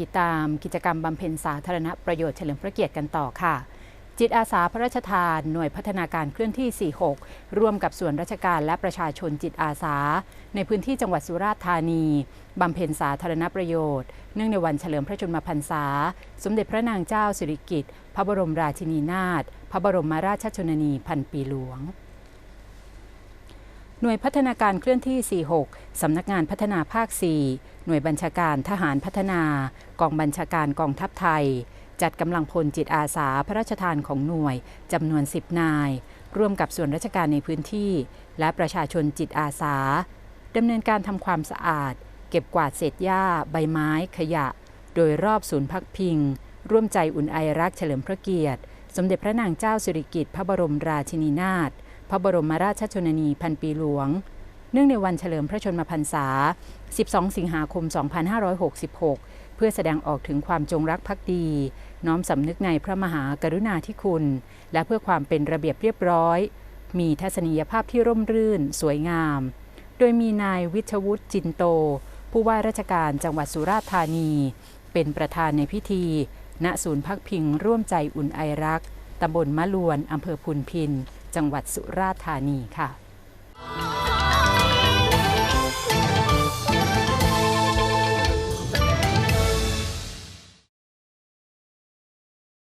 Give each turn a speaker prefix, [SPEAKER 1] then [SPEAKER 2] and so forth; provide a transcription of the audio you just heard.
[SPEAKER 1] ติดตามกิจกรรมบำเพ็ญสาธารณประโยชน์เฉลิมพระเกียรติกันต่อค่ะ จิตอาสาพระราชทาน หน่วยพัฒนาการเคลื่อนที่ 46 ร่วมกับส่วนราชการและประชาชนจิตอาสา ในพื้นที่จังหวัดสุราษฎร์ธานีบำเพ็ญสาธารณประโยชน์ เนื่องในวันเฉลิมพระชนมพรรษา สมเด็จพระนางเจ้าสิริกิติ์พระบรมราชินีนาถพระบรมราชชนนีพันปีหลวง หน่วยพัฒนาการเคลื่อนที่ 46 สำนักงานพัฒนาภาค 4 หน่วยบัญชาการทหารพัฒนา กองบัญชาการกองทัพไทย จัดกำลังพลจิตอาสาพระราชทานของหน่วยจำนวน 10 นาย ร่วมกับส่วนราชการในพื้นที่ และประชาชนจิตอาสาดำเนินการทำความสะอาด เก็บกวาดเศษหญ้า ใบไม้ ขยะ โดยรอบศูนย์พักพิง ร่วมใจอุ่นไอรักเฉลิมพระเกียรติ สมเด็จพระนางเจ้าสิริกิติ์พระบรมราชินีนาถ ระบรมราชชนนีพันปีหลวง เนื่องในวันเฉลิมพระชนมพรรษา 12 สิงหาคม 2566 เพื่อแสดงออกถึงความจงรักภักดี น้อมสำนึกในพระมหากรุณาธิคุณ และเพื่อความเป็นระเบียบเรียบร้อย มีทัศนียภาพที่ร่มรื่น สวยงาม โดยมีนายวิชวุฒิจินโต ผู้ว่าราชการจังหวัดสุราษฎร์ธานี เป็นประธานในพิธี ณ ศูนย์พักพิงร่วมใจอุ่นไอรัก ตำบลมะลวน อำเภอพุนพิน จังหวัดสุราษฎร์ธานีค่ะ